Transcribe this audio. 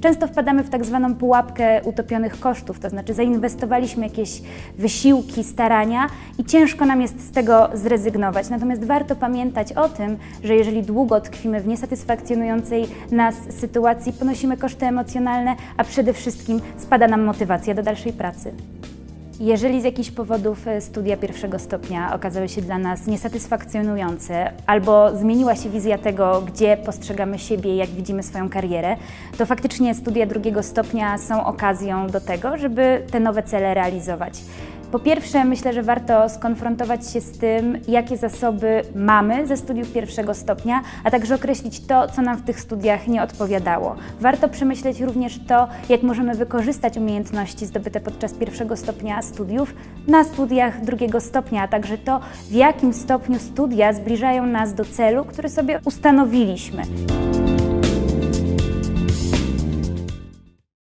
często wpadamy w tak zwaną pułapkę utopionych kosztów, to znaczy zainwestowaliśmy jakieś wysiłki, starania i ciężko nam jest z tego zrezygnować. Natomiast warto pamiętać o tym, że jeżeli długo tkwimy w niesatysfakcjonującej nas sytuacji, ponosimy koszty emocjonalne, a przede wszystkim spada nam motywacja do dalszej pracy. Jeżeli z jakichś powodów e, studia pierwszego stopnia okazały się dla nas niesatysfakcjonujące, albo zmieniła się wizja tego, gdzie postrzegamy siebie, jak widzimy swoją karierę, to faktycznie studia drugiego stopnia są okazją do tego, żeby te nowe cele realizować. Po pierwsze, myślę, że warto skonfrontować się z tym, jakie zasoby mamy ze studiów pierwszego stopnia, a także określić to, co nam w tych studiach nie odpowiadało. Warto przemyśleć również to, jak możemy wykorzystać umiejętności zdobyte podczas pierwszego stopnia studiów na studiach drugiego stopnia, a także to, w jakim stopniu studia zbliżają nas do celu, który sobie ustanowiliśmy.